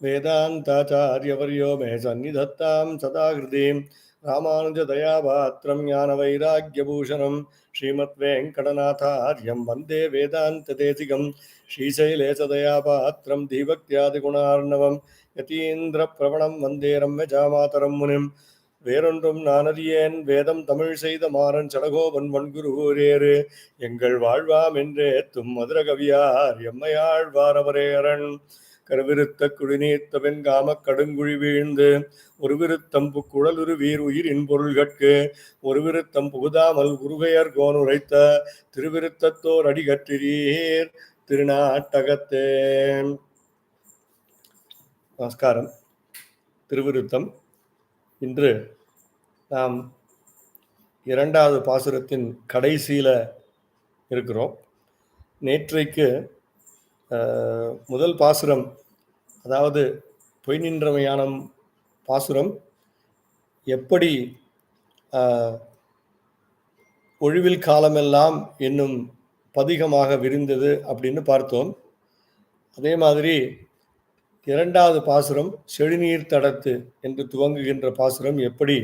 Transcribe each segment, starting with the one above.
वेदान्ताचार्यवर्यो मे सन्निधत्तां सदा हृदीं रामानुजदयापात्रं ज्ञानवैराग्यभूषणं श्रीमद्वेङ्कटनाथार्यं वन्दे वेदान्तदेशिकं श्रीशैलेशदयापात्रं धीभक्त्यादिगुणार्णवं यतीन्द्रप्रवणं वन्दे रम्यजामातरं मुनिं வேறொன்றும் நான் அறியேன் வேதம் தமிழ் செய்த மாறன் சடகோபன் வன்குருகூரேறு எங்கள் வாழ்வாம் என்றே தும் மதுர கவியார் எம்மையாழ்வாரவரே அரண் கருவிருத்த குடிநீத்த வெண்காம கடுங்குழி வீழ்ந்து ஒரு விருத்தம் புக்குழலுரு வீர் உயிர் பொருள்கட்கு ஒரு விருத்தம் புகுதாமல் குருகையர் கோன் உரைத்த திருவிருத்தத்தோர் அடிகற்றிரீர் திருநாட்டகத்தே நமஸ்காரம். திருவிருத்தம். இன்று நாம் இரண்டாவது பாசுரத்தின் கடைசியில் இருக்கிறோம். நேற்றைக்கு முதல் பாசுரம் அதாவது பொய் நின்றமையானம் பாசுரம் எப்படி ஒழிவில் காலமெல்லாம் என்னும் பதிகமாக விரிந்தது அப்படின்னு பார்த்தோம். அதே மாதிரி இரண்டாவது பாசுரம் செழுநீர் தடத்து என்று துவங்குகின்ற பாசுரம் எப்படி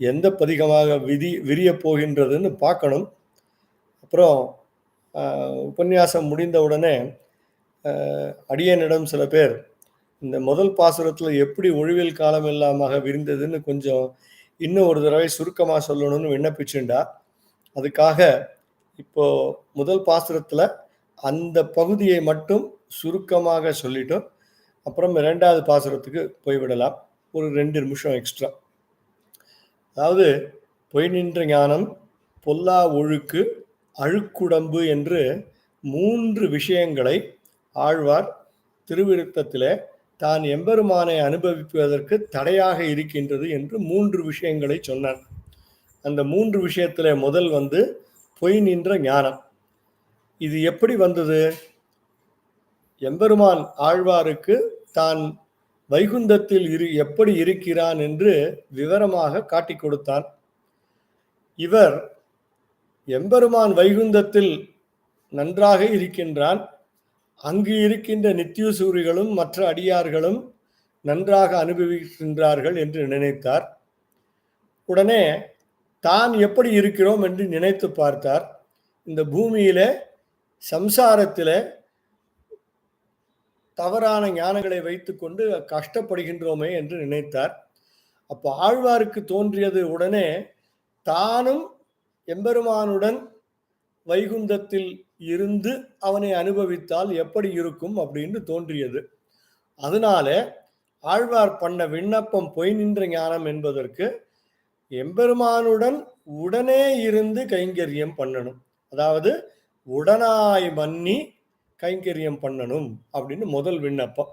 எந்த பதிகமாக விதி விரியப் போகின்றதுன்னு பார்க்கணும். அப்புறம் உபன்யாசம் முடிந்த உடனே அடியனிடம் சில பேர் இந்த முதல் பாசுரத்தில் எப்படி ஒழிவில் காலம் இல்லாமல் விரிந்ததுன்னு கொஞ்சம் இன்னும் ஒரு தடவை சுருக்கமாக சொல்லணும்னு விண்ணப்பிச்சுண்டா. அதுக்காக இப்போ முதல் பாசுரத்தில் அந்த பகுதியை மட்டும் சுருக்கமாக சொல்லிட்டோம். அப்புறம் ரெண்டாவது பாசுரத்துக்கு போய்விடலாம் ஒரு ரெண்டு நிமிஷம் எக்ஸ்ட்ரா அதாவது பொய் நின்ற ஞானம் பொல்லா ஒழுக்கு அழுக்குடம்பு என்று மூன்று விஷயங்களை ஆழ்வார் திருவிருத்தத்திலே தான் எம்பெருமானை அனுபவிப்பதற்கு தடையாக இருக்கின்றது என்று மூன்று விஷயங்களை சொன்னார். அந்த மூன்று விஷயத்துல முதல் வந்து பொய் நின்ற ஞானம். இது எப்படி வந்தது? எம்பெருமான் ஆழ்வாருக்கு தான் வைகுந்தத்தில் இரு எப்படி இருக்கிறான் என்று விவரமாக காட்டிக் கொடுத்தான். இவர் எம்பெருமான் வைகுந்தத்தில் நன்றாக இருக்கின்றான் அங்கு இருக்கின்ற நித்தியசூரிகளும் மற்ற அடியார்களும் நன்றாக அனுபவிக்கின்றார்கள் என்று நினைத்தார். உடனே தான் எப்படி இருக்கிறோம்? என்று நினைத்து பார்த்தார். இந்த பூமியிலே சம்சாரத்தில் தவறான ஞானங்களை வைத்துக்கொண்டு கஷ்டப்படுகின்றோமே என்று நினைத்தார். அப்போ ஆழ்வாருக்கு தோன்றியது உடனே தானும் எம்பெருமானுடன் வைகுந்தத்தில் இருந்து அவனை அனுபவித்தால் எப்படி இருக்கும் அப்படின்னு தோன்றியது. அதனால ஆழ்வார் பண்ண விண்ணப்பம் பொய் நின்ற ஞானம் என்பதற்கு எம்பெருமானுடன் உடனே இருந்து கைங்கரியம் பண்ணணும். அதாவது உடனாய் மன்னி கைங்கரியம் பண்ணணும் அப்படின்னு முதல் விண்ணப்பம்.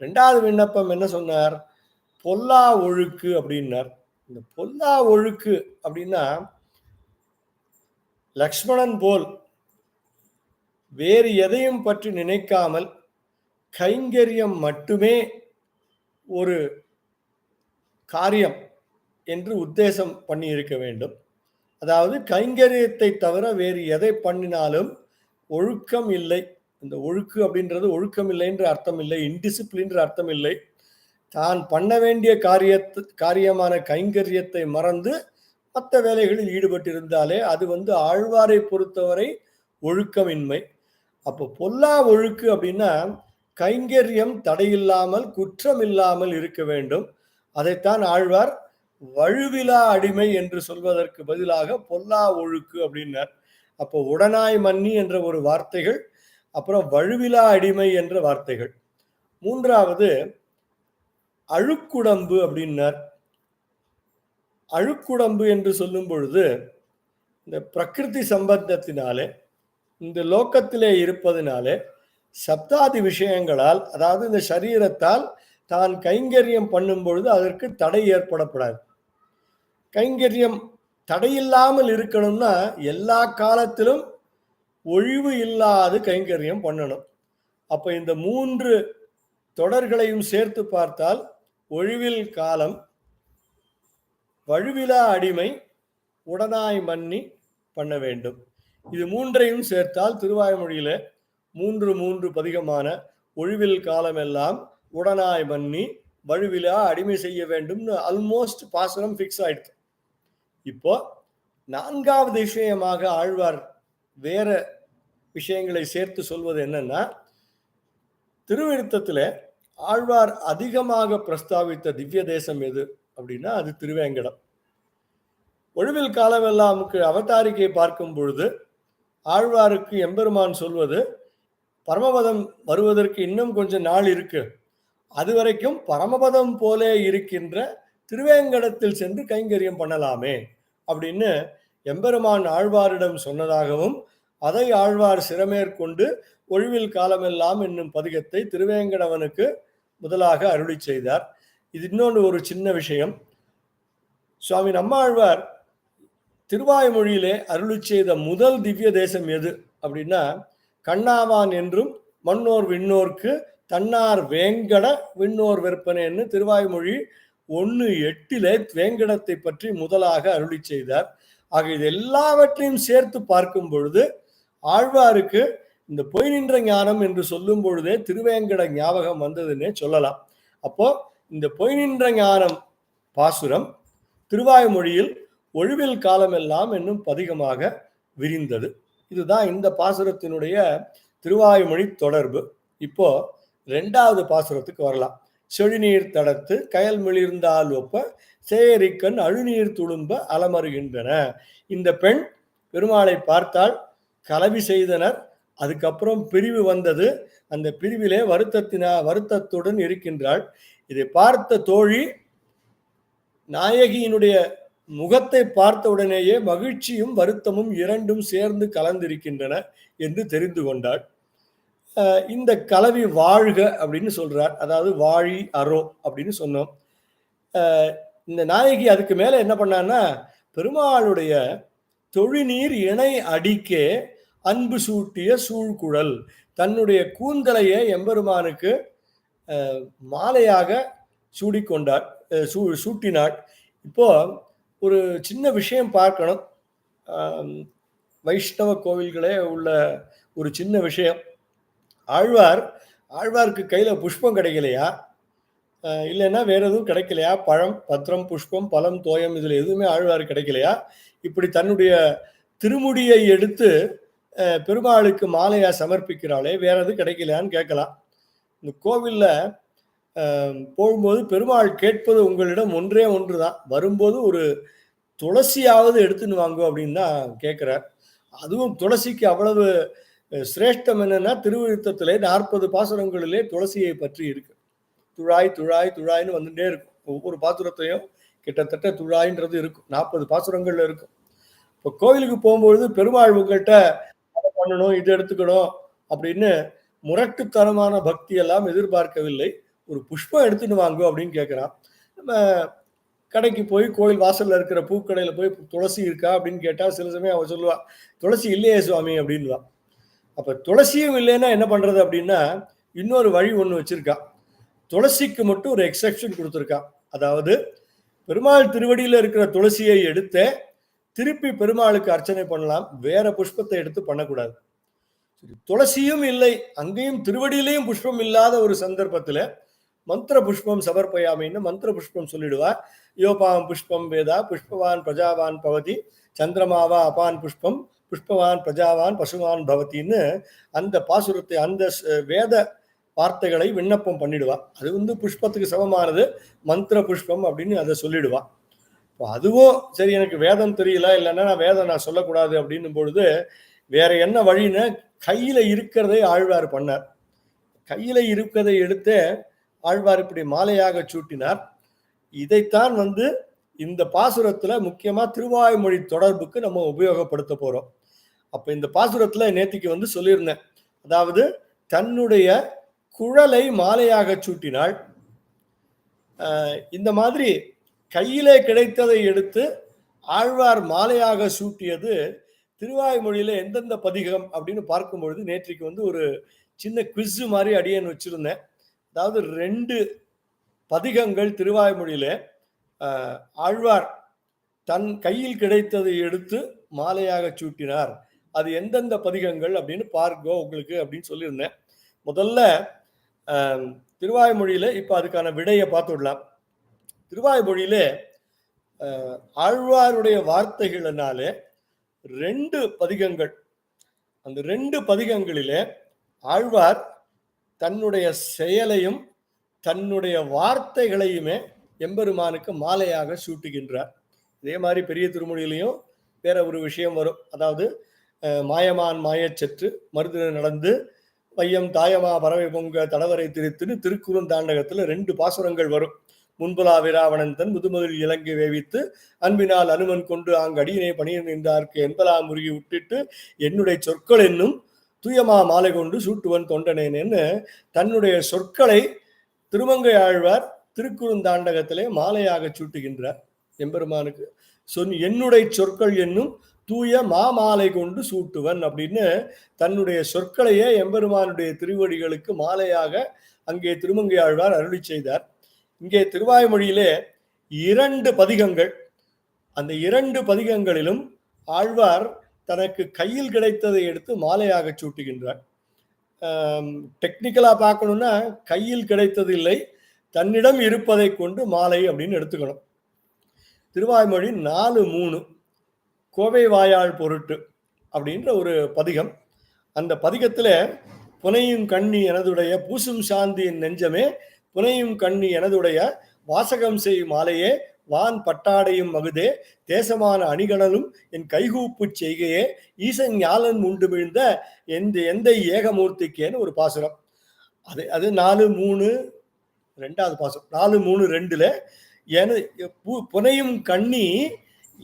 ரெண்டாவது விண்ணப்பம் என்ன சொன்னார்? பொல்லா ஒழுக்கு அப்படின்னார். இந்த பொல்லா ஒழுக்கு அப்படின்னா லக்ஷ்மணன் போல் வேறு எதையும் பற்றி நினைக்காமல் கைங்கரியம் மட்டுமே ஒரு காரியம் என்று உத்தேசம் பண்ணி இருக்க வேண்டும். அதாவது கைங்கரியத்தை தவிர வேறு எதை பண்ணினாலும் ஒழுக்கம் இல்லை. இந்த ஒழுக்கு அப்படின்றது ஒழுக்கம் இல்லைன்ற அர்த்தம் இல்லை. இன்டிசிப்ளின்ற அர்த்தம் இல்லை. தான் பண்ண வேண்டிய காரியத்து காரியமான கைங்கரியத்தை மறந்து மற்ற வேலைகளில் ஈடுபட்டிருந்தாலே அது வந்து ஆழ்வாரை பொறுத்தவரை ஒழுக்கமின்மை. அப்போ பொல்லா ஒழுக்கு அப்படின்னா கைங்கரியம் தடையில்லாமல் குற்றம் இல்லாமல் இருக்க வேண்டும். அதைத்தான் ஆழ்வார் வழுவிலா அடிமை என்று சொல்வதற்கு பதிலாக பொல்லா ஒழுக்கு அப்படின்னார். அப்போ உடனாய் மன்னி என்ற ஒரு வார்த்தைகள் அப்புறம் வழுவிலா அடிமை என்ற வார்த்தைகள். மூன்றாவது அழுக்குடம்பு அப்படின்னார். அழுக்குடம்பு என்று சொல்லும் பொழுது இந்த பிரகிருதி சம்பந்தத்தினாலே இந்த லோக்கத்திலே இருப்பதனாலே சப்தாதி விஷயங்களால் அதாவது இந்த சரீரத்தால் தான் கைங்கரியம் பண்ணும் பொழுது அதற்கு தடை ஏற்படப்படாது கைங்கரியம் தடையில்லாமல் இருக்கணும்னா எல்லா காலத்திலும் ஒழிவு இல்லாது கைங்கரியம் பண்ணணும். அப்போ இந்த மூன்று தொடர்களையும் சேர்த்து பார்த்தால் ஒழிவில் காலம் வழுவிலா அடிமை உடனாய் மன்னி பண்ண வேண்டும். இது மூன்றையும் சேர்த்தால் திருவாய்மொழியில மூன்று மூன்று பதிகமான ஒழிவில் காலமெல்லாம் உடனாய் பண்ணி வழுவிலா அடிமை செய்ய வேண்டும்னு ஆல்மோஸ்ட் பாசனம் ஃபிக்ஸ் ஆயிடுச்சு இப்போ நான்காவது விஷயமாக ஆழ்வார் வேற விஷயங்களை சேர்த்து சொல்வது என்னன்னா திருவிருத்தத்தில் ஆழ்வார் அதிகமாக பிரஸ்தாவித்த திவ்ய தேசம் எது அப்படின்னா அது திருவேங்கடம். ஒழிவில் காலமெல்லாமுக்கு அவதாரிக்கை பார்க்கும் பொழுது ஆழ்வாருக்கு எம்பெருமான் சொல்வது பரமபதம் வருவதற்கு இன்னும் கொஞ்சம் நாள் இருக்கு. அது வரைக்கும் பரமபதம் போலே இருக்கின்ற திருவேங்கடத்தில் சென்று கைங்கரியம் பண்ணலாமே அப்படின்னு எம்பெருமான் ஆழ்வாரிடம் சொன்னதாகவும் அதை ஆழ்வார் சிறமேற்கொண்டு ஒழிவில் காலமெல்லாம் என்னும் பதிகத்தை திருவேங்கடவனுக்கு முதலாக அருளி செய்தார். இது இன்னொன்று ஒரு சின்ன விஷயம். சுவாமி நம்மாழ்வார் திருவாய்மொழியிலே அருளி செய்த முதல் திவ்ய தேசம் எது அப்படின்னா கண்ணாவான் என்றும் மன்னோர் விண்ணோர்க்கு தன்னார் வேங்கட விண்ணோர் விற்பனைன்னு திருவாய்மொழி ஒன்று எட்டிலே வேங்கடத்தை பற்றி முதலாக அருளி செய்தார். ஆக இது எல்லாவற்றையும் சேர்த்து பார்க்கும் பொழுது ஆழ்வாருக்கு இந்த பொய் நின்ற ஞானம் என்று சொல்லும் பொழுதே திருவேங்கட ஞாபகம் வந்ததுன்னே சொல்லலாம். அப்போ இந்த பொய் நின்ற ஞானம் பாசுரம் திருவாய்மொழியில் ஒழிவில் காலமெல்லாம் என்னும் பதிகமாக விரிந்தது. இதுதான் இந்த பாசுரத்தினுடைய திருவாய்மொழி தொடர்பு. இப்போ ரெண்டாவது பாசுரத்துக்கு வரலாம். செழுநீர் தடத்து கயல் மிளிர்ந்தால் ஒப்ப சேரிக்கண் அழுநீர் துளும்ப அலமருகின்றன. இந்த பெண் பெருமாளை பார்த்தால் கலவி செய்தனர். அதுக்கப்புறம் பிரிவு வந்தது. அந்த பிரிவிலே வருத்தத்தினா வருத்தத்துடன் இருக்கின்றாள். இதை பார்த்த தோழி நாயகியினுடைய முகத்தை பார்த்தவுடனேயே மகிழ்ச்சியும் வருத்தமும் இரண்டும் சேர்ந்து கலந்திருக்கின்றன என்று தெரிந்து கொண்டாள் இந்த கலவி வாழ்க அப்படின்னு சொல்றார். அதாவது வாழி அரோ அப்படின்னு சொன்னோம். இந்த நாயகி அதுக்கு மேல என்ன பண்ணான்னா பெருமாளுடைய தொழிநீர் இணை அடிக்கே அன்பு சூட்டிய சூழ்குழல். தன்னுடைய கூந்தலையே எம்பெருமானுக்கு மாலையாக சூடிக்கொண்டார் சூ சூட்டினாள். இப்போ ஒரு சின்ன விஷயம் பார்க்கணும். வைஷ்ணவ கோவில்களே உள்ள ஒரு சின்ன விஷயம். ஆழ்வார் ஆழ்வார்க்கு கையில் புஷ்பம் கிடைக்கலையா? இல்லைன்னா வேற எதுவும் கிடைக்கலையா? பழம் பத்திரம் புஷ்பம் பழம் தோயம் இதில் எதுவுமே ஆழ்வார் கிடைக்கலையா? இப்படி தன்னுடைய திருமுடியை எடுத்து பெருமாளுக்கு மாலையா சமர்ப்பிக்கிறாளே வேற எதுவும் கிடைக்கலையான்னு கேட்கலாம். இந்த கோவிலில் போகும்போது பெருமாள் கேட்பது உங்களிடம் ஒன்றே ஒன்று தான் வரும்போது ஒரு துளசியாவது எடுத்துன்னு வாங்க அப்படின்னு தான் கேட்குறார் அதுவும் துளசிக்கு அவ்வளவு சிரேஷ்டம் என்னன்னா திருவிழுத்தத்திலே நாற்பது பாசுரங்களிலே துளசியை பற்றி இருக்கு. துழாய் துழாய் துழாய்னு வந்துட்டே இருக்கும். ஒவ்வொரு பாசுரத்தையும் கிட்டத்தட்ட துழாயின்றது இருக்கும். நாற்பது பாசுரங்கள்ல இருக்கும். இப்போ கோவிலுக்கு போகும்பொழுது பெருமாள் உங்கள்கிட்ட அதை பண்ணணும் இது எடுத்துக்கணும் அப்படின்னு முரட்டுத்தனமான பக்தி எல்லாம் எதிர்பார்க்கவில்லை. ஒரு புஷ்பம் எடுத்துன்னு வாங்கும் அப்படின்னு கேட்குறான் நம்ம கடைக்கு போய் கோயில் வாசல்ல இருக்கிற பூக்கடையில் போய் துளசி இருக்கா அப்படின்னு கேட்டால் சில சமயம் அவன் சொல்லுவா துளசி இல்லையே சுவாமி அப்படின்வா அப்போ துளசியும் இல்லைன்னா என்ன பண்ணுறது அப்படின்னா இன்னொரு வழி ஒன்று வச்சிருக்கா. துளசிக்கு மட்டும் ஒரு எக்ஸெப்ஷன் கொடுத்துருக்கா. அதாவது பெருமாள் திருவடியில் இருக்கிற துளசியை எடுத்து திருப்பி பெருமாளுக்கு அர்ச்சனை பண்ணலாம். வேற புஷ்பத்தை எடுத்து பண்ணக்கூடாது. துளசியும் இல்லை. அங்கேயும் திருவடியிலையும் புஷ்பம் இல்லாத ஒரு சந்தர்ப்பத்தில் மந்திர புஷ்பம் சமர்ப்பயாமின்னு மந்திர புஷ்பம் சொல்லிடுவா. யோபாம் புஷ்பம் வேதா புஷ்பவான் பிரஜாவான் பவதி சந்திரமாவா அபான் புஷ்பம் புஷ்பவான் பிரஜாவான் பசுவான் பவத்தின்னு அந்த பாசுரத்தை அந்த வேத வார்த்தைகளை விண்ணப்பம் பண்ணிடுவா. அது வந்து புஷ்பத்துக்கு சமமானது மந்திர புஷ்பம் அப்படின்னு அதை சொல்லிடுவா. இப்போ அதுவும் சரி எனக்கு வேதம் தெரியல இல்லைன்னா நான் வேதம் நான் சொல்லக்கூடாது அப்படின்னும் பொழுது வேற என்ன வழின்னு கையில இருக்கிறதை ஆழ்வார் பண்ணார். கையில இருக்கிறதை எடுத்து ஆழ்வார் இப்படி மாலையாக சூட்டினார். இதைத்தான் வந்து இந்த பாசுரத்தில் முக்கியமாக திருவாய்மொழி தொடர்புக்கு நம்ம உபயோகப்படுத்த போகிறோம் அப்போ இந்த பாசுரத்தில் நேத்திக்கு வந்து சொல்லியிருந்தேன். அதாவது தன்னுடைய குழலை மாலையாக சூட்டினாள் இந்த மாதிரி கையிலே கிடைத்ததை எடுத்து ஆழ்வார் மாலையாக சூட்டியது திருவாய்மொழியில் எந்தெந்த பதிகம் அப்படின்னு பார்க்கும் பொழுது நேற்றைக்கு வந்து ஒரு சின்ன குவிஸ் மாதிரி அடியேன்னு வச்சுருந்தேன். அதாவது ரெண்டு பதிகங்கள் திருவாய்மொழியில ஆழ்வார் தன் கையில் கிடைத்ததை எடுத்து மாலையாக சூட்டினார். அது எந்தெந்த பதிகங்கள் அப்படின்னு பார்க்கோ உங்களுக்கு அப்படின்னு சொல்லியிருந்தேன். முதல்ல திருவாய்மொழியில் திருவாய்மொழியில அதுக்கான விடையை பார்த்துடலாம் திருவாய்மொழியில ஆழ்வாருடைய வார்த்தைகளினாலே ரெண்டு பதிகங்கள் அந்த ரெண்டு பதிகங்களிலே ஆழ்வார் தன்னுடைய செயலையும் தன்னுடைய வார்த்தைகளையுமே எம்பெருமானுக்கு மாலையாக சூட்டுகின்றார். இதே மாதிரி பெரிய திருமொழியிலையும் வேற ஒரு விஷயம் வரும். அதாவது மாயமான் மாயச்சற்று மருதுன நடந்து பையம் தாயமா பறவை பொங்க தடவரை திருத்துன்னு திருக்குறுந்தாண்டகத்துல ரெண்டு பாசுரங்கள் வரும். முன்புலா விராவணந்தன் முதுமுதல் இலங்கை வேவித்து அன்பினால் அனுமன் கொண்டு அங்கு அடியினை பணியன் நின்றார்க்கு என்பலா முருகி விட்டுட்டு என்னுடைய சொற்கள் என்னும் தூயமா மாலை கொண்டு சூட்டுவன் தொண்டனேன்னு தன்னுடைய சொற்களை திருமங்கை ஆழ்வார் திருக்குறுந்தாண்டகத்திலே மாலையாக சூட்டுகின்றார். எம்பெருமானுக்கு சொன் என்னுடைய சொற்கள் என்னும் தூய மாமாலை கொண்டு சூட்டுவன் அப்படின்னு தன்னுடைய சொற்களையே எம்பெருமானுடைய திருவடிகளுக்கு மாலையாக அங்கே திருமங்கை ஆழ்வார் அருளி செய்தார். இங்கே திருவாய்மொழியிலே இரண்டு பதிகங்கள் அந்த இரண்டு பதிகங்களிலும் ஆழ்வார் தனக்கு கையில் கிடைத்ததை எடுத்து மாலையாக சூட்டுகின்றார். டெக்னிக்கலாக பார்க்கணும்னா கையில் கிடைத்தது இல்லை தன்னிடம் இருப்பதை கொண்டு மாலை அப்படின்னு எடுத்துக்கணும். திருவாய்மொழி நாலு மூணு கோவை வாயாள் பொருட்டு அப்படின்ற ஒரு பதிகம். அந்த பதிகத்தில் புனையும் கண்ணி எனதுடைய பூசும் சாந்தியின் நெஞ்சமே புனையும் கண்ணி எனதுடைய வாசகம் செய்யும் மாலையே வான் பட்டாடையும் மகுதே தேசமான அணிகணலும் என் கைகூப்பு செய்கையே ஈசன் ஞாலன் உண்டு விழுந்த எந்த எந்த ஏகமூர்த்திக்கேன்னு ஒரு பாசுரம். அது அது நாலு மூணு ரெண்டாவது பாசுரம். நாலு மூணு ரெண்டுல எனது பு- புனையும் கண்ணி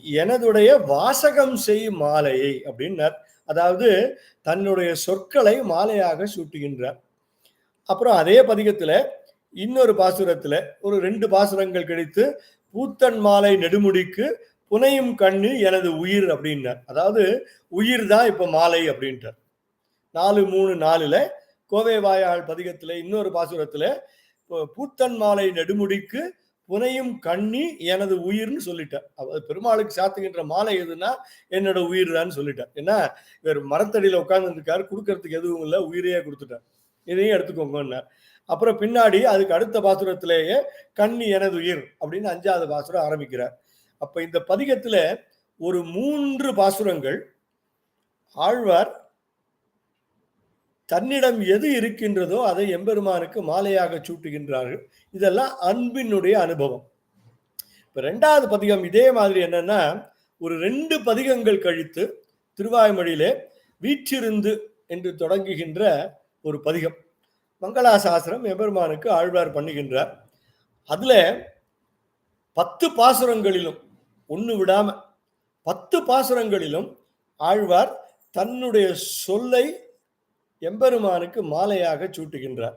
எனதுடைய வாசகம் செய் மாலையை அப்படின்னார். அதாவது தன்னுடைய சொற்களை மாலையாக சூட்டுகின்றார். அப்புறம் அதே பதிகத்துல இன்னொரு பாசுரத்துல ஒரு ரெண்டு பாசுரங்கள் கிடைத்து பூத்தன் மாலை நெடுமுடிக்கு புனையும் கண்ணு எனது உயிர் அப்படின்னார். அதாவது உயிர் தான் இப்போ மாலை அப்படின்றார். நாலு மூணு நாலுல கோவை வாயாள் பதிகத்துல இன்னொரு பாசுரத்தில் பூத்தன் மாலை நெடுமுடிக்கு புனையும் கண்ணி எனது உயிர்னு சொல்லிட்டார். அவர் பெருமாளுக்கு சாத்துகின்ற மாலை எதுனா என்னோட உயிர் தான் சொல்லிட்டார். ஏன்னா இவர் மரத்தடியில் உட்கார்ந்துருக்காரு கொடுக்கறதுக்கு எதுவும் இல்லை உயிரையே கொடுத்துட்டார். இதையும் எடுத்துக்கோங்கன்னார் அப்புறம் பின்னாடி அதுக்கு அடுத்த பாசுரத்திலேயே கண்ணி எனது உயிர் அப்படின்னு அஞ்சாவது பாசுரம் ஆரம்பிக்கிறார். அப்ப இந்த பதிகத்துல ஒரு மூன்று பாசுரங்கள் ஆழ்வார் தன்னிடம் எது இருக்கின்றதோ அதை எம்பெருமானுக்கு மாலையாக சூட்டுகின்றார்கள். இதெல்லாம் அன்பினுடைய அனுபவம். இப்போ ரெண்டாவது பதிகம் இதே மாதிரி என்னன்னா ஒரு ரெண்டு பதிகங்கள் கழித்து திருவாய்மொழியிலே வீற்றிருந்து என்று தொடங்குகின்ற ஒரு பதிகம். மங்களா சாஸ்திரம் எம்பெருமானுக்கு ஆழ்வார் பண்ணுகின்றார். அதில் பத்து பாசுரங்களிலும் ஒன்று விடாம பத்து பாசுரங்களிலும் ஆழ்வார் தன்னுடைய சொல்லை எம்பெருமானுக்கு மாலையாக சூட்டுகின்றார்.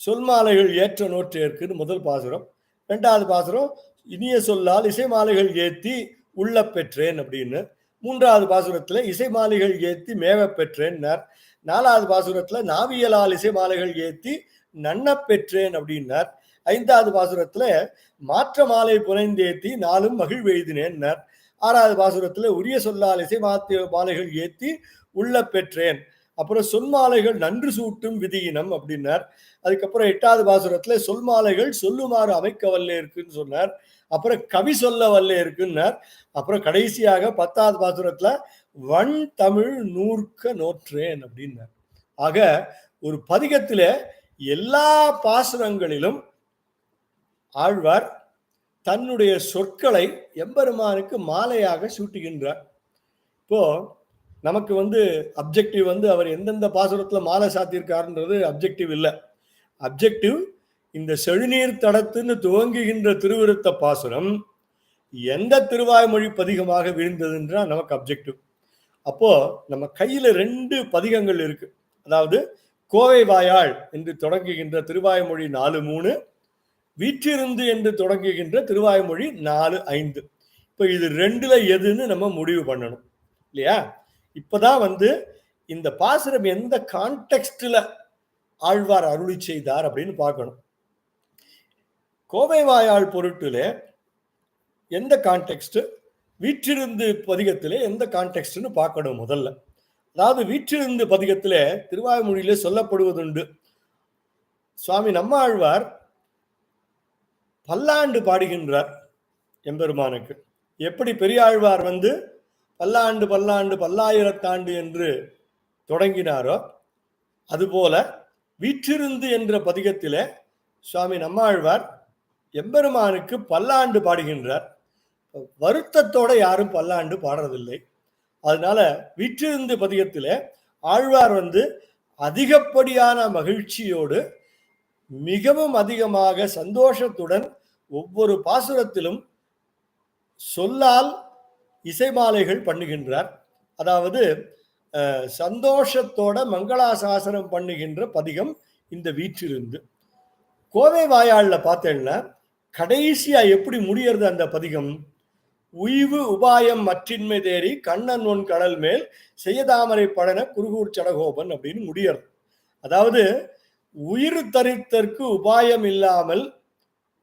சொல் மாலைகள் ஏற்ற நோற்றேற்குன்னு முதல் பாசுரம். ரெண்டாவது பாசுரம் இனிய சொல்லால் இசை மாலைகள் ஏற்றி உள்ள பெற்றேன் அப்படின்னு. மூன்றாவது பாசுரத்தில் இசை மாலைகள் ஏற்றி மேவ பெற்றேன்னார். நாலாவது பாசுரத்துல நாவியலால் இசை மாலைகள் ஏத்தி நன்ன பெற்றேன் அப்படின்னார். ஐந்தாவது பாசுரத்துல மாற்ற மாலை புனைந்தேத்தி நாளும் மகிழ்வெய்தினேன்னார் ஆறாவது பாசுரத்துல உரிய சொல்லால் இசை மாத்திய மாலைகள் ஏத்தி உள்ள பெற்றேன். அப்புறம் சொல்மாலைகள் நன்று சூட்டும் விதியினம் அப்படின்னார். அதுக்கப்புறம் எட்டாவது பாசுரத்துல சொல்மாலைகள் சொல்லுமாறு அமைக்க வல்ல இருக்குன்னு சொன்னார். அப்புறம் கவி சொல்ல வல்ல இருக்குன்னார். அப்புறம் கடைசியாக பத்தாவது பாசுரத்துல வன் தமிழ் நூற்க நோற்றேன் அப்படின்னார். ஆக ஒரு பதிகத்தில் எல்லா பாசுரங்களிலும் ஆழ்வார் தன்னுடைய சொற்களை எம்பெருமானுக்கு மாலையாக சூட்டுகின்றார். இப்போ நமக்கு வந்து அப்ஜெக்டிவ் வந்து அவர் எந்தெந்த பாசுரத்தில் மாலை சாத்தியிருக்காருன்றது அப்ஜெக்டிவ் இல்லை. அப்ஜெக்டிவ் இந்த செழுநீர் தடத்துன்னு துவங்குகின்ற திருவிருத்த பாசுரம் எந்த திருவாய்மொழி பதிகமாக விழுந்ததுன்றா நமக்கு அப்ஜெக்டிவ். அப்போ நம்ம கையில ரெண்டு பதிகங்கள் இருக்கு. அதாவது கோவை வாயாள் என்று தொடங்குகின்ற திருவாய்மொழி நாலு மூணு வீற்றிருந்து என்று தொடங்குகின்ற திருவாய்மொழி நாலு ஐந்து. இப்போ இது ரெண்டுல எதுன்னு நம்ம முடிவு பண்ணணும். இல்லையா? இப்பதான் வந்து இந்த பாசுரம் எந்த கான்டெக்ஸ்ட்ல ஆழ்வார் அருளி செய்தார் அப்படின்னு பார்க்கணும். கோவை வாயாள் பொருட்டுல எந்த கான்டெக்ஸ்ட் வீற்றிருந்து பதிகத்திலே எந்த கான்டெக்ட்னு பார்க்கணும் முதல்ல. அதாவது வீற்றிருந்து பதிகத்திலே திருவாய்மொழியிலே சொல்லப்படுவதுண்டு. சுவாமி நம்மாழ்வார் பல்லாண்டு பாடுகின்றார் எம்பெருமானுக்கு. எப்படி பெரியாழ்வார் வந்து பல்லாண்டு பல்லாண்டு பல்லாயிரத்தாண்டு என்று தொடங்கினாரோ அதுபோல வீற்றிருந்து என்ற பதிகத்திலே சுவாமி நம்மாழ்வார் எம்பெருமானுக்கு பல்லாண்டு பாடுகின்றார். வருத்தத்தோட யாரும் பல்லாண்டு பாடுறதில்லை. அதனால வீற்றிருந்து பதிகத்தில் ஆழ்வார் வந்து அதிகப்படியான மகிழ்ச்சியோடு மிகவும் அதிகமாக சந்தோஷத்துடன் ஒவ்வொரு பாசுரத்திலும் சொல்லால் இசைமாலைகள் பண்ணுகின்றார். அதாவது சந்தோஷத்தோட மங்களாசாசனம் பண்ணுகின்ற பதிகம் இந்த வீற்றிருந்து. கோவை வாயாளில் பார்த்தேன்னா கடைசியாக எப்படி முடியறது அந்த பதிகம்? உய்வு உபாயம் மற்றின்மை தேறி கண்ணன் ஒன் கடல் மேல் செய்யதாமரை படன குருகூர் சடகோபன் அப்படின்னு முடியறது. அதாவது உயிர் தரித்தற்கு உபாயம் இல்லாமல்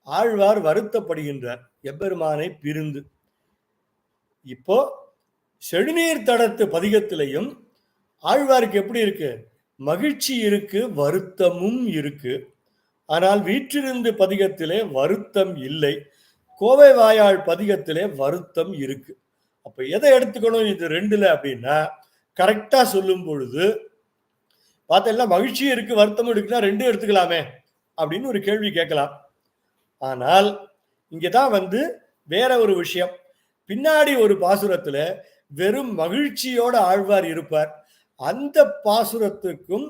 ஆழ்வார் வருத்தப்படுகின்றார். எப்பெருமானை பிரிந்து. இப்போ செடுநீர் தடத்து பதிகத்திலையும் ஆழ்வாருக்கு எப்படி இருக்கு? மகிழ்ச்சி இருக்கு வருத்தமும் இருக்கு. ஆனால் வீற்றிருந்து பதிகத்திலே வருத்தம் இல்லை. கோவை வாயாள் பதிகத்திலே வருத்தம் இருக்கு. அப்ப எதை எடுத்துக்கணும் இது ரெண்டுல அப்படின்னா கரெக்டா சொல்லும் பொழுது பார்த்தீங்கன்னா மகிழ்ச்சி இருக்கு வருத்தமும் இருக்குன்னா ரெண்டும் எடுத்துக்கலாமே அப்படின்னு ஒரு கேள்வி கேட்கலாம். ஆனால் இங்கதான் வந்து வேற ஒரு விஷயம். பின்னாடி ஒரு பாசுரத்துல வெறும் மகிழ்ச்சியோட ஆழ்வார் இருப்பார். அந்த பாசுரத்துக்கும்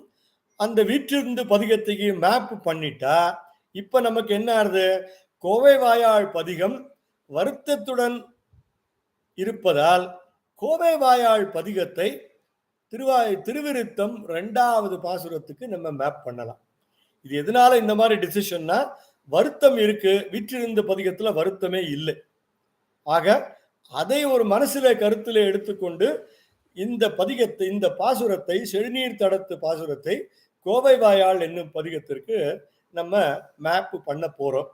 அந்த வீட்டிலிருந்து பதிகத்துக்கு மேப் பண்ணிட்டா இப்ப நமக்கு என்ன ஆறுது? கோவை வாயாள் பதிகம் வருத்தத்துடன் இருப்பதால் கோவை வாயாள் பதிகத்தை திருவாய் திருவிருத்தம் ரெண்டாவது பாசுரத்துக்கு நம்ம மேப் பண்ணலாம். இது எதனால இந்த மாதிரி டிசிஷன்னா வருத்தம் இருக்கு விற்றிருந்த பதிகத்துல வருத்தமே இல்லை. ஆக அதை ஒரு மனசுல கருத்துல எடுத்துக்கொண்டு இந்த பதிகத்தை இந்த பாசுரத்தை செழுநீர் தடத்து பாசுரத்தை கோவை வாயாள் என்னும் பதிகத்திற்கு நம்ம மேப் பண்ண போறோம்.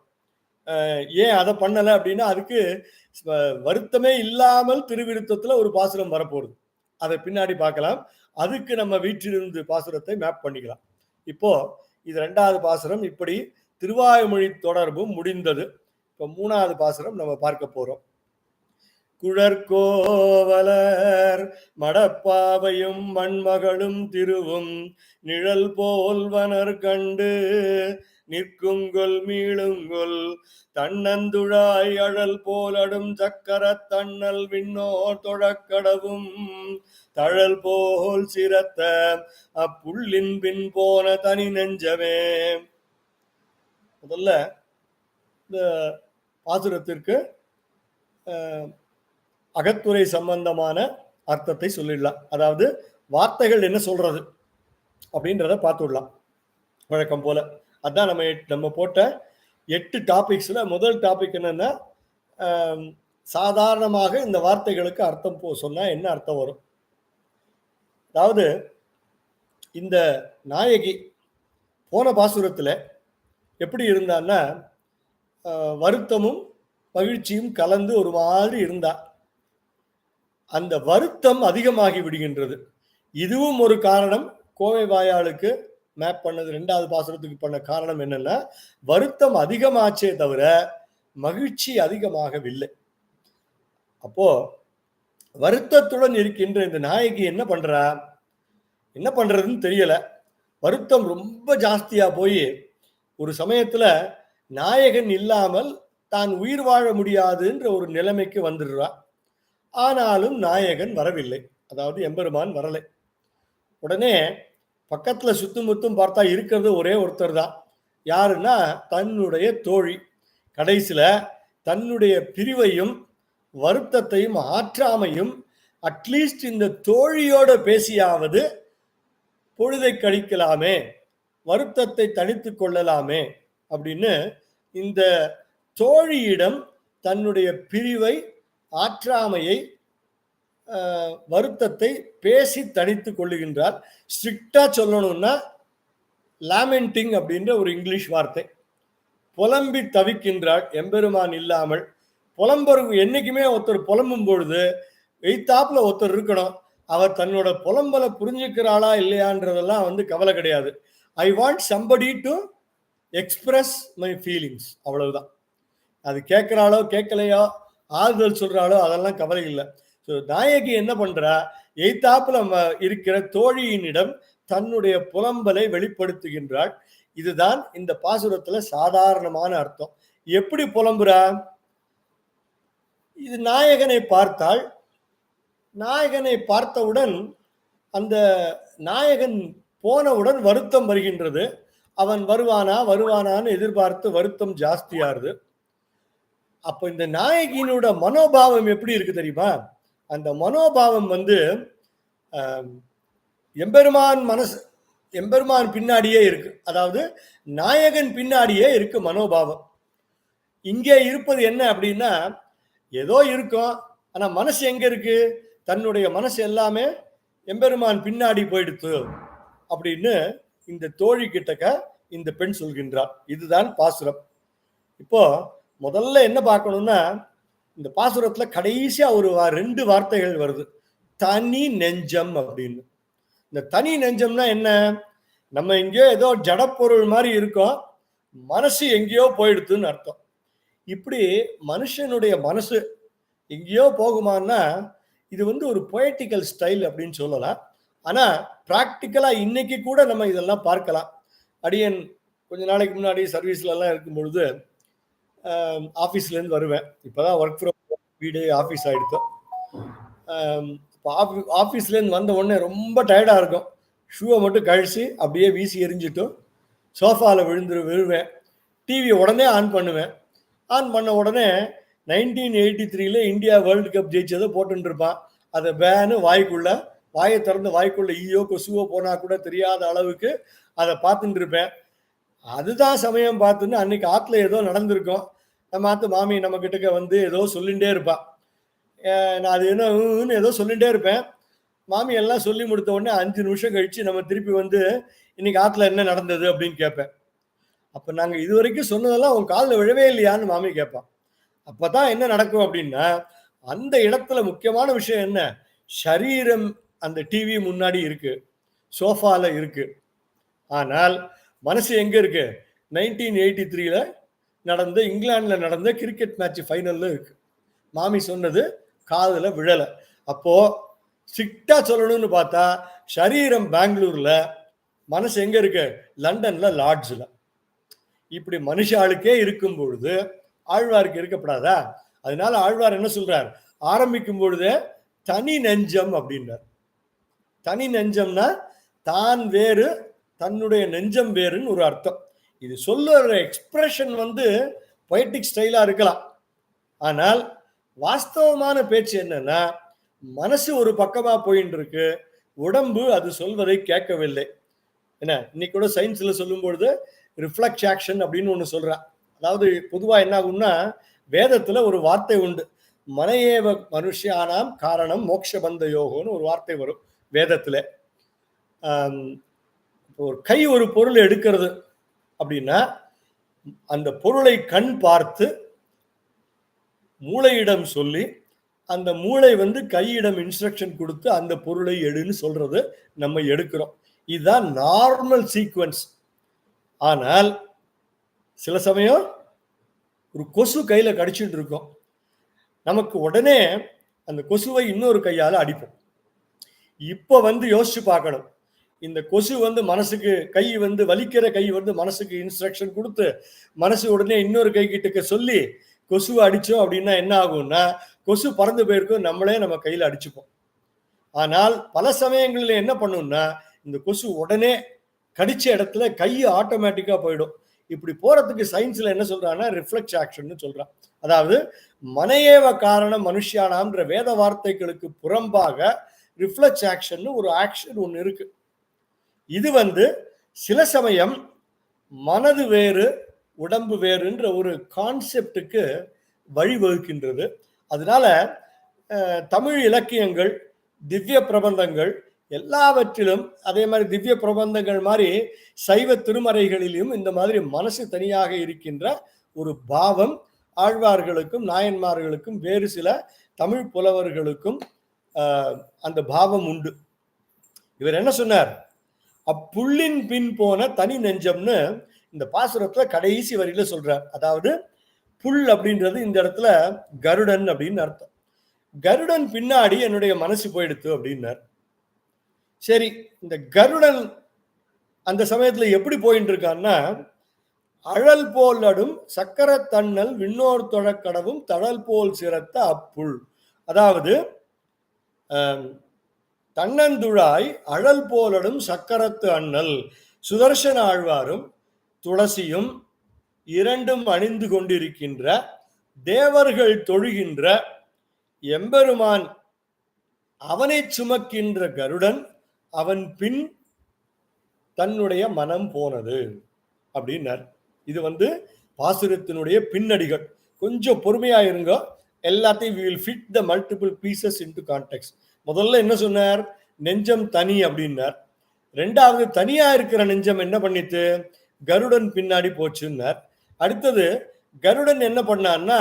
ஏன் அதை பண்ணலை அப்படின்னா அதுக்கு வ- வருத்தமே இல்லாமல் திருவிருத்தத்தில் ஒரு பாசுரம் வரப்போகுது. அதை பின்னாடி பார்க்கலாம். அதுக்கு நம்ம வீட்டிலிருந்து பாசுரத்தை மேப் பண்ணிக்கலாம். இப்போ இது ரெண்டாவது பாசுரம். இப்படி திருவாயுமொழி தொடர்பும் முடிந்தது. இப்போ மூணாவது பாசுரம் நம்ம பார்க்க போகிறோம் குழற்கோவலர் மடப்பாவையும் மண்மகளும் திருவும் நிழல் போல்வனர் கண்டு நிற்குங்கொல் மீளுங்கொல் தன்னந்துழாய் அழல் போலடும் சக்கர தன்னல் விண்ணோர் தொழக்கடவும் தழல் போல் சிரத்த அப்புள்ளின் பின் போன தனி நெஞ்சமே. முதல்ல இந்த பாசுரத்திற்கு அகத்துறை சம்பந்தமான அர்த்தத்தை சொல்லிடலாம். அதாவது வார்த்தைகள் என்ன சொல்றது அப்படின்றத பார்த்துடலாம். வழக்கம் போல. அதான் நம்ம நம்ம போட்ட எட்டு டாபிக்ஸில் முதல் டாபிக் என்னென்னா சாதாரணமாக இந்த வார்த்தைகளுக்கு அர்த்தம் போ சொன்னால் என்ன அர்த்தம் வரும்? அதாவது இந்த நாயகி போன பாசுரத்தில் எப்படி இருந்தான்னா வருத்தமும் மகிழ்ச்சியும் கலந்து ஒரு மாதிரி இருந்தா. அந்த வருத்தம் அதிகமாகி விடுகின்றது. இதுவும் ஒரு காரணம். கோவை வாயாளுக்கு மேப் பண்ணது ரெண்டாவது பாசுரத்துக்கு பண்ண காரணம் என்னன்னா வருத்தம் அதிகமாச்சே தவிர மகிழ்ச்சி அதிகமாகவில்லை. அப்போ வருத்தத்துடன் இருக்கின்ற இந்த நாயகி என்ன பண்றா? என்ன பண்றதுன்னு தெரியல. வருத்தம் ரொம்ப ஜாஸ்தியா போய் ஒரு சமயத்துல நாயகன் இல்லாமல் தான் உயிர் வாழ முடியாதுன்ற ஒரு நிலைமைக்கு வந்துடுறா. ஆனாலும் நாயகன் வரவில்லை. அதாவது எம்பெருமான் வரலை. உடனே பக்கத்தில் சுத்தும் முத்தும் பார்த்தா இருக்கிறது ஒரே ஒருத்தர் தான் யாருன்னா தன்னுடைய தோழி. கடைசியில் தன்னுடைய பிரிவையும் வருத்தத்தையும் ஆற்றாமையும் அட்லீஸ்ட் இந்த தோழியோட பேசியாவது பொழுதை கழிக்கலாமே வருத்தத்தை தனித்து கொள்ளலாமே அப்படின்னு இந்த தோழியிடம் தன்னுடைய பிரிவை ஆற்றாமையை வருத்தத்தை பேசி தணித்து கொள்ளுகின்றார். ஸ்ட்ரிக்டா சொல்லணும்னா லாமெண்டிங் அப்படின்ற ஒரு இங்கிலீஷ் வார்த்தை. புலம்பி தவிக்கின்றாள் எம்பெருமான் இல்லாமல். புலம்பருக்கு என்னைக்குமே ஒருத்தர் புலம்பும் பொழுது எய்த்தாப்புல ஒருத்தர் இருக்கணும். அவர் தன்னோட புலம்பலை புரிஞ்சுக்கிறாளா இல்லையான்றதெல்லாம் வந்து கவலை கிடையாது. I want somebody to express my feelings அவ்வளவுதான். அது கேட்குறாளோ கேட்கலையோ ஆறுதல் சொல்றாளோ அதெல்லாம் கவலை இல்லை. ஸோ நாயகி என்ன பண்றா? எய்தாப்புல இருக்கிற தோழியினிடம் தன்னுடைய புலம்பலை வெளிப்படுத்துகின்றாள். இதுதான் இந்த பாசுரத்துல சாதாரணமான அர்த்தம். எப்படி புலம்புறா? இது நாயகனை பார்த்தால் நாயகனை பார்த்தவுடன் அந்த நாயகன் போனவுடன் வருத்தம் வருகின்றது. அவன் வருவானா? வருவானான்னு எதிர்பார்த்து வருத்தம் ஜாஸ்தியாருது. அப்போ இந்த நாயகியினோட மனோபாவம் எப்படி இருக்கு தெரியுமா? அந்த மனோபாவம் வந்து எம்பெருமான் மனசு எம்பெருமான் பின்னாடியே இருக்கு. அதாவது நாயகன் பின்னாடியே இருக்கு மனோபாவம். இங்கே இருப்பது என்ன அப்படின்னா ஏதோ இருக்கும் ஆனால் மனசு எங்கே இருக்கு? தன்னுடைய மனசு எல்லாமே எம்பெருமான் பின்னாடி போயிடுத்து அப்படின்னு இந்த தோழி கிட்டக்க இந்த பெண் சொல்கின்றார் இதுதான் பாசுரம். இப்போ முதல்ல என்ன பார்க்கணும்னா இந்த பாசுரத்துல கடைசியா ஒரு ரெண்டு வார்த்தைகள் வருது. தனி நெஞ்சம் அப்படின்னு. இந்த தனி நெஞ்சம்னா என்ன? நம்ம எங்கேயோ ஏதோ ஜடப்பொருள் மாதிரி இருக்கோம். மனசு எங்கேயோ போயிடுதுன்னு அர்த்தம். இப்படி மனுஷனுடைய மனசு எங்கேயோ போகுமான்னா இது வந்து ஒரு பொயட்டிக்கல் ஸ்டைல் அப்படின்னு சொல்லலாம். ஆனா ப்ராக்டிக்கலா இன்னைக்கு கூட நம்ம இதெல்லாம் பார்க்கலாம். அடியன் கொஞ்ச நாளைக்கு முன்னாடி சர்வீஸ்ல எல்லாம் இருக்கும் பொழுது ஆஃபீஸ்லேருந்து வருவேன். இப்போ தான் ஒர்க் ஃப்ரம் வீடு ஆஃபீஸ் ஆகிடுத்தோம் இப்போ ஆஃபீஸ்ல ஆஃபீஸ்லேருந்து வந்த உடனே ரொம்ப டயர்டாக இருக்கும். ஷூவை மட்டும் கழிச்சு அப்படியே வீசி எரிஞ்சிட்டும் சோஃபாவில் விழுந்து விழுவேன். டிவி உடனே ஆன் பண்ணுவேன். ஆன் பண்ண உடனே நைன்டீன் எயிட்டி த்ரீல இந்தியா வேர்ல்டு கப் ஜெயிச்சதை போட்டுருப்பான் அதை பேனு வாய்க்குள்ள வாயை திறந்து வாய்க்குள்ள ஈயோ கொசுவோ போனால் கூட தெரியாத அளவுக்கு அதை பார்த்துட்டு இருப்பேன். அதுதான் சமயம் பார்த்துன்னு அன்னைக்கு ஆற்றுல ஏதோ நடந்திருக்கும். நம்ம மாமி நம்ம கிட்டக்க வந்து ஏதோ சொல்லிகிட்டே இருப்பா. நான் அது என்ன ஊன்னு ஏதோ சொல்லிகிட்டே இருப்பேன். மாமி எல்லாம் சொல்லி முடித்த உடனே அஞ்சு நிமிஷம் கழித்து நம்ம திருப்பி வந்து இன்னைக்கு ஆற்றுல என்ன நடந்தது அப்படின்னு கேட்பேன். அப்போ நாங்கள் இது வரைக்கும் சொன்னதெல்லாம் உன் காலில் விழவே இல்லையான்னு மாமி கேட்பான். அப்போ தான் என்ன நடக்கும் அப்படின்னா அந்த இடத்துல முக்கியமான விஷயம் என்ன? சரீரம் அந்த டிவி முன்னாடி இருக்கு. சோஃபாவில் இருக்கு. ஆனால் மனசு எங்கே இருக்கு? நைன்டீன் எயிட்டி த்ரீல நடந்த இங்கிலாந்துல நடந்த கிரிக்கெட் மேட்ச் ஃபைனல்ல இருக்கு. மாமி சொன்னது காதுல விழல. அப்போ ஸ்ட்ரிக்டா சொல்லணும்னு பார்த்தா சரீரம் பெங்களூர்ல மனசு எங்க இருக்கு? லண்டன்ல லார்ட்ஸ்ல இப்படி மனுஷாளுக்கே இருக்கும் பொழுது ஆழ்வாருக்கு இருக்கப்படாதா? அதனால ஆழ்வார் என்ன சொல்றார்? ஆரம்பிக்கும் பொழுது தனி நெஞ்சம் அப்படின்றார். தனி நெஞ்சம்னா தான் வேறு தன்னுடைய நெஞ்சம் வேறுன்னு ஒரு அர்த்தம். இது சொல்லுற எக்ஸ்பிரஷன் வந்து பொய்டிக் ஸ்டைலாக இருக்கலாம். ஆனால் வாஸ்தவமான பேச்சு என்னன்னா மனசு ஒரு பக்கமாக போயின்னு இருக்கு உடம்பு அது சொல்வதை கேட்கவில்லை. என்ன? இன்னைக்கு கூட சயின்ஸில் சொல்லும் பொழுது ரிஃப்ளக்ஸ் ஆக்ஷன் அப்படின்னு ஒன்று சொல்கிறான் அதாவது பொதுவாக என்ன ஆகும்னா வேதத்தில் ஒரு வார்த்தை உண்டு. மனையேவ மனுஷியானாம் காரணம் மோட்சபந்த யோகம்னு ஒரு வார்த்தை வரும் வேதத்தில். இப்போ ஒரு கை ஒரு பொருள் எடுக்கிறது. அப்படின்னா அந்த பொருளை கண் பார்த்து மூளையிடம் சொல்லி அந்த மூளை வந்து கையிடம் இன்ஸ்ட்ரக்ஷன் கொடுத்து அந்த பொருளை எடுன்னு சொல்றது நம்ம எடுக்கிறோம். இதுதான் நார்மல் சீக்வன்ஸ் ஆனால் சில சமயம் ஒரு கொசு கையில் கடிச்சிட்டு இருக்கோம். நமக்கு உடனே அந்த கொசுவை இன்னொரு கையால் அடிப்போம். இப்போ வந்து யோசிச்சு பார்க்கணும். இந்த கொசு வந்து மனசுக்கு கை வந்து வலிக்கிற கை வந்து மனசுக்கு இன்ஸ்ட்ரக்ஷன் கொடுத்து மனசு உடனே இன்னொரு கை கிட்டக்க சொல்லி கொசுவை அடிச்சோம் அப்படின்னா என்ன ஆகும்னா கொசு பறந்து போயிருக்கும் நம்மளே நம்ம கையில் அடிச்சுப்போம். ஆனால் பல சமயங்களில் என்ன பண்ணும்னா இந்த கொசு உடனே கடிச்ச இடத்துல கை ஆட்டோமேட்டிக்காக போயிடும். இப்படி போறதுக்கு சயின்ஸ்ல என்ன சொல்றான்னா ரிஃப்ளெக்ஸ் ஆக்ஷன் சொல்றான். அதாவது மனையேவ காரணம் மனுஷியானான்ற வேத வார்த்தைகளுக்கு புறம்பாக ரிஃப்ளெக்ஸ் ஆக்ஷன் ஒரு ஆக்ஷன் ஒன்று இருக்கு. இது வந்து சில சமயம் மனது வேறு உடம்பு வேறுன்ற ஒரு கான்செப்டுக்கு வழிவகுக்கின்றது. அதனால தமிழ் இலக்கியங்கள் திவ்ய பிரபந்தங்கள் எல்லாவற்றிலும் அதே மாதிரி திவ்ய பிரபந்தங்கள் மாதிரி சைவ திருமறைகளிலும் இந்த மாதிரி மனசு தனியாக இருக்கின்ற ஒரு பாவம் ஆழ்வார்களுக்கும் நாயன்மார்களுக்கும் வேறு சில தமிழ் புலவர்களுக்கும் அந்த பாவம் உண்டு. இவர் என்ன சொன்னார்? அப்புள்ளின் பின் போன தனி நெஞ்சம்னு இந்த பாசுரத்துல கடைசி வரியில சொல்றார். அதாவது புல் அப்படின்றது இந்த இடத்துல கருடன் அப்படின்னு அர்த்தம். கருடன் பின்னாடி என்னுடைய மனசு போயிடுத்து அப்படின்னார். சரி இந்த கருடன் அந்த சமயத்துல எப்படி போயிட்டு இருக்கான்னா அழல் போல் அடும் சக்கர தன்னல் விண்ணோர் தொழக்கடவும் தழல் போல் சிறத்த அப்புள். அதாவது தன்னந்துழாய் அழல் போலடும் சக்கரத்து அண்ணல். சுதர்சன ஆழ்வாரும் துளசியும் இரண்டும் அணிந்து கொண்டிருக்கின்ற தேவர்கள் தொழுகின்ற எம்பெருமான் அவனை சுமக்கின்ற கருடன் அவன் பின் தன்னுடைய மனம் போனது அப்படின்னார். இது வந்து பாசுரத்தினுடைய பின்னடிகள். கொஞ்சம் பொறுமையா இருங்க. எல்லாத்தையும் will fit the multiple pieces into context முதல்ல என்ன சொன்னார்? நெஞ்சம் தனி அப்படின்னார். ரெண்டாவது தனியா இருக்கிற நெஞ்சம் என்ன பண்ணித்து கருடன் பின்னாடி போச்சுன்னார். அடுத்தது கருடன் என்ன பண்ணான்னா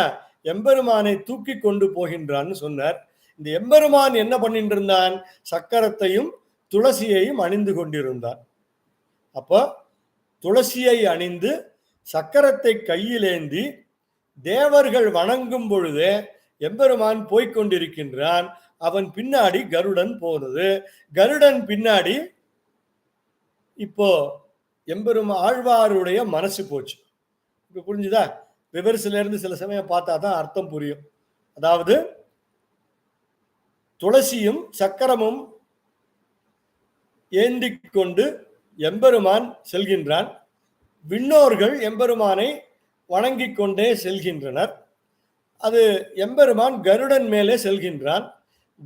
எம்பெருமானை தூக்கி கொண்டு போகின்றான்னு சொன்னார். இந்த எம்பெருமான் என்ன பண்ணிட்டு இருந்தான் சக்கரத்தையும் துளசியையும் அணிந்து கொண்டிருந்தான் அப்போ துளசியை அணிந்து சக்கரத்தை கையிலேந்தி தேவர்கள் வணங்கும் பொழுது எம்பெருமான் போய்க் கொண்டிருக்கின்றான். அவன் பின்னாடி கருடன் போனது. கருடன் பின்னாடி இப்போ எம்பெரும் ஆழ்வாருடைய மனசு போச்சு. இப்போ புரிஞ்சுதா? ரிவர்ஸ்ல இருந்து சில சமயம் பார்த்தா தான் அர்த்தம் புரியும். அதாவது துளசியும் சக்கரமும் ஏந்தி கொண்டு எம்பெருமான் செல்கின்றான். விண்ணோர்கள் எம்பெருமானை வணங்கிக் கொண்டே செல்கின்றனர். அது எம்பெருமான் கருடன் மேலே செல்கின்றான்.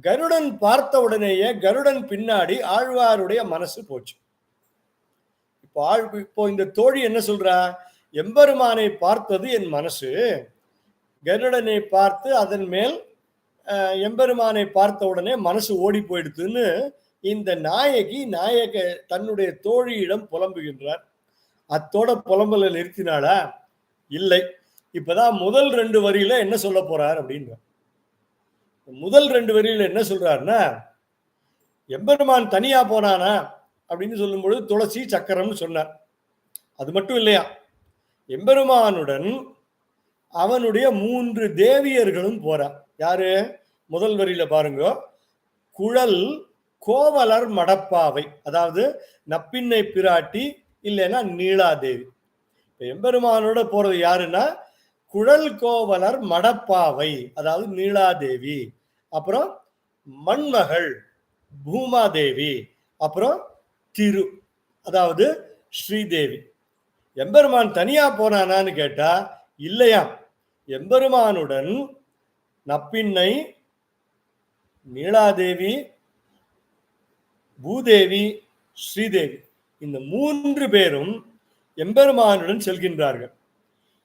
கருடன் பார்த்த உடனேயே கருடன் பின்னாடி ஆழ்வாருடைய மனசு போச்சு. இப்போ ஆழ் இப்போ இந்த தோழி என்ன சொல்றா? எம்பெருமானை பார்த்தது என் மனசு. கருடனை பார்த்து அதன் மேல் எம்பெருமானை பார்த்த உடனே மனசு ஓடி போயிடுதுன்னு இந்த நாயகி நாயக தன்னுடைய தோழியிடம் புலம்புகின்றார். அத்தோட புலம்பலை நிறுத்தினாளா? இல்லை. இப்பதான் முதல் ரெண்டு வரியில என்ன சொல்ல போறார் அப்படின்ற முதல் ரெண்டு வரியில் என்ன சொல்றாருன்னா எம்பெருமான் தனியா போனானா அப்படின்னு சொல்லும் பொழுது துளசி சக்கரம்னு சொன்னார். அது மட்டும் இல்லையா? எம்பெருமானுடன் அவனுடைய மூன்று தேவியர்களும் போறார். யாரு? முதல் வரியில பாருங்க. குழல் கோவலர் மடப்பாவை. அதாவது நப்பின்னை பிராட்டி இல்லைன்னா நீலாதேவி. இப்போ எம்பெருமானோட போறது யாருன்னா குழல் கோவலர் மடப்பாவை. அதாவது நீலாதேவி. அப்புறம் மண்மகள் பூமாதேவி அப்புறம் திரு அதாவது ஸ்ரீதேவி. எம்பெருமான் தனியா போனானான்னு கேட்டா இல்லையா? எம்பெருமானுடன் நப்பின்னை நீலாதேவி பூதேவி ஸ்ரீதேவி இந்த மூன்று பேரும் எம்பெருமானுடன் செல்கின்றார்கள்.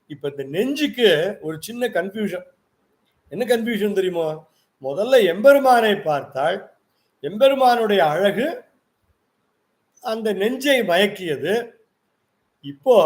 இப்ப இந்த நெஞ்சுக்கு ஒரு சின்ன கன்ஃபியூஷன் என்ன கன்ஃபியூஷன் தெரியுமோ? முதல்ல எம்பெருமானை பார்த்தால் எம்பெருமானுடைய அழகு அந்த நெஞ்சை மயக்கியது. இப்போ